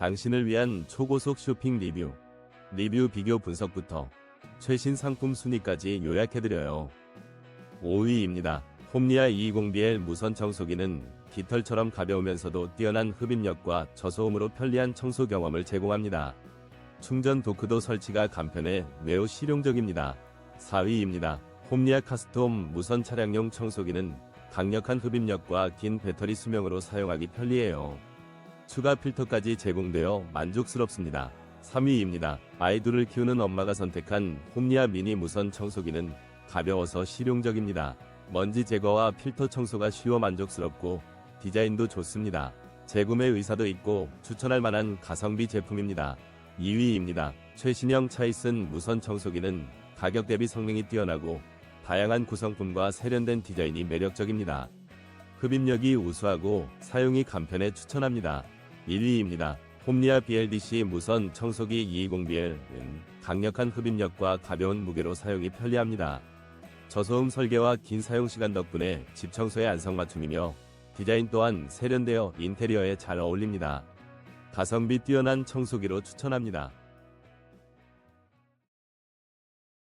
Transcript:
당신을 위한 초고속 쇼핑 리뷰, 리뷰 비교 분석부터 최신 상품 순위까지 요약해드려요. 5위입니다. 홈리아 220BL 무선 청소기는 깃털처럼 가벼우면서도 뛰어난 흡입력과 저소음으로 편리한 청소 경험을 제공합니다. 충전 도크도 설치가 간편해 매우 실용적입니다. 4위입니다. 홈리아 카스톰 무선 차량용 청소기는 강력한 흡입력과 긴 배터리 수명으로 사용하기 편리해요. 추가 필터까지 제공되어 만족스럽습니다. 3위입니다. 아이들을 키우는 엄마가 선택한 홈리아 미니 무선 청소기는 가벼워서 실용적입니다. 먼지 제거와 필터 청소가 쉬워 만족스럽고 디자인도 좋습니다. 재구매 의사도 있고 추천할 만한 가성비 제품입니다. 2위입니다. 최신형 차이슨 무선 청소기는 가격 대비 성능이 뛰어나고 다양한 구성품과 세련된 디자인이 매력적입니다. 흡입력이 우수하고 사용이 간편해 추천합니다. 1위입니다. 홈리아 BLDC 무선 청소기 220BL은 강력한 흡입력과 가벼운 무게로 사용이 편리합니다. 저소음 설계와 긴 사용 시간 덕분에 집 청소에 안성맞춤이며 디자인 또한 세련되어 인테리어에 잘 어울립니다. 가성비 뛰어난 청소기로 추천합니다.